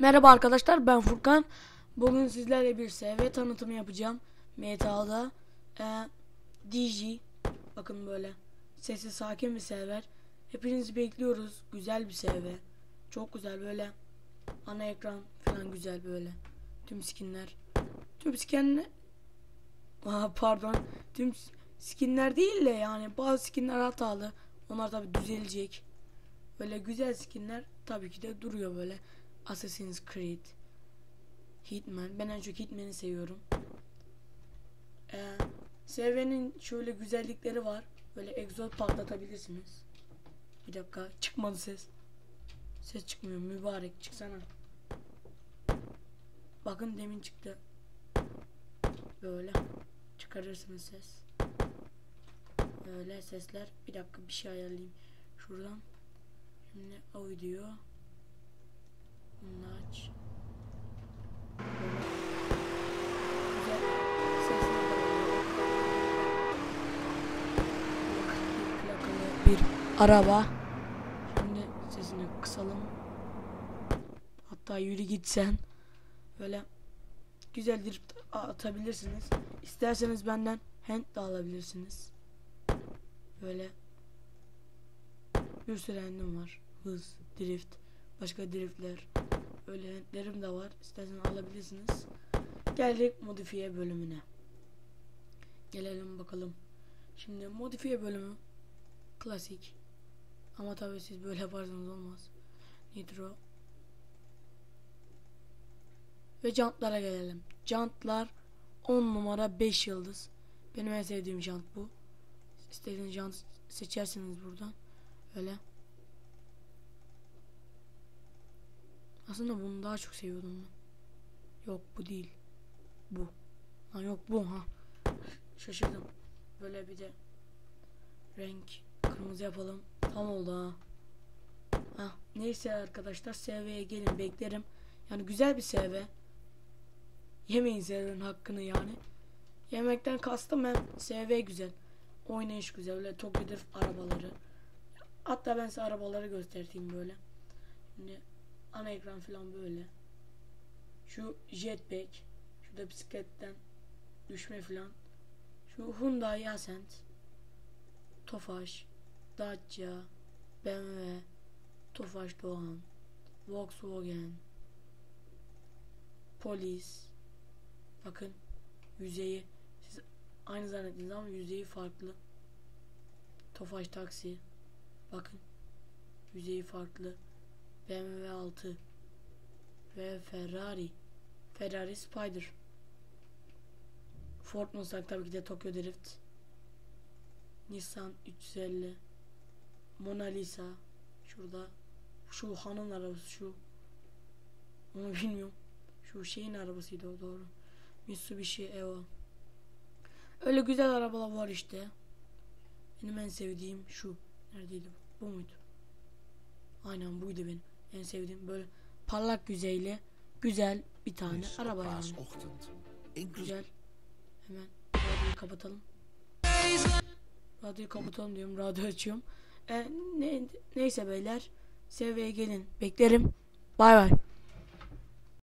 Merhaba arkadaşlar ben Furkan. Bugün sizlerle bir SV tanıtımı yapacağım. MTA'da ee, DJ bakın böyle sesi sakin bir server. Hepinizi bekliyoruz. Güzel bir SV. Çok güzel böyle ana ekran falan güzel böyle. Tüm skinler. Tüm skinler pardon. Tüm skinler değil de yani bazı skinler hatalı. Onlar tabi düzelecek. Böyle güzel skinler tabii ki de duruyor böyle. Assassin's Creed, Hitman. Ben en çok Hitman'i seviyorum. Ee, SV'nin şöyle güzellikleri var. Böyle egzoz patlatabilirsiniz. Bir dakika çıkmadı ses. Ses çıkmıyor mübarek çıksana. Bakın demin çıktı. Böyle çıkarırsınız ses. Böyle sesler. Bir dakika bir şey ayarlayayım. Şuradan. Şimdi audio. Bir bir araba. Şimdi sesini kısalım. Hatta yürü gitsen. Böyle güzel drift atabilirsiniz. İsterseniz benden hand da alabilirsiniz. Böyle bir sürü hand'im var. Hız, drift, başka driftler. Öyle handlerim de var. İsterseniz alabilirsiniz. Geldik modifiye bölümüne. Gelelim bakalım. Şimdi modifiye bölümü klasik. Ama tabii siz böyle yaparsanız olmaz. Nitro ve jantlara gelelim. Jantlar 10 numara 5 yıldız. Benim en sevdiğim jant bu. İstediğiniz jant seçersiniz buradan. Öyle. Aslında bunu daha çok seviyordum ben. Yok bu değil. Bu. Ha yok bu ha. Şaşırdım. Böyle bir de renk kırmızı yapalım. Tam oldu ha. Ha neyse arkadaşlar SV'ye gelin beklerim. Yani güzel bir SV. Yemeyin SV'nin hakkını yani. Yemekten kastım ben SV güzel. Oynayış güzel. Öyle Tokyo Drift arabaları. Hatta ben size arabaları göstereyim böyle. Şimdi ana ekran falan böyle. Şu jetpack. Şurada bisikletten düşme falan. Şu Hyundai Accent. Tofaş. Dacia. BMW. Tofaş Doğan. Volkswagen. Polis. Bakın yüzeyi siz aynı zannettiniz ama yüzeyi farklı. Tofaş taksi. Bakın yüzeyi farklı. BMW 6 ve Ferrari. Ferrari Spider. Ford Mustang tabii ki de Tokyo Drift. Nissan 350. Mona Lisa. Şurada. Şu hanın arabası şu. Onu bilmiyorum. Şu şeyin arabasıydı o doğru. Mitsubishi Evo. Öyle güzel arabalar var işte. Benim en sevdiğim şu. Neredeydi bu? Bu muydu? Aynen buydu benim. En sevdiğim böyle parlak yüzeyli güzel bir tane araba yani. Güzel. Hemen radyoyu kapatalım. Radyoyu kapatalım diyorum. Radyo açıyorum. E, ne, neyse beyler. Seveye gelin. Beklerim. Bay bay.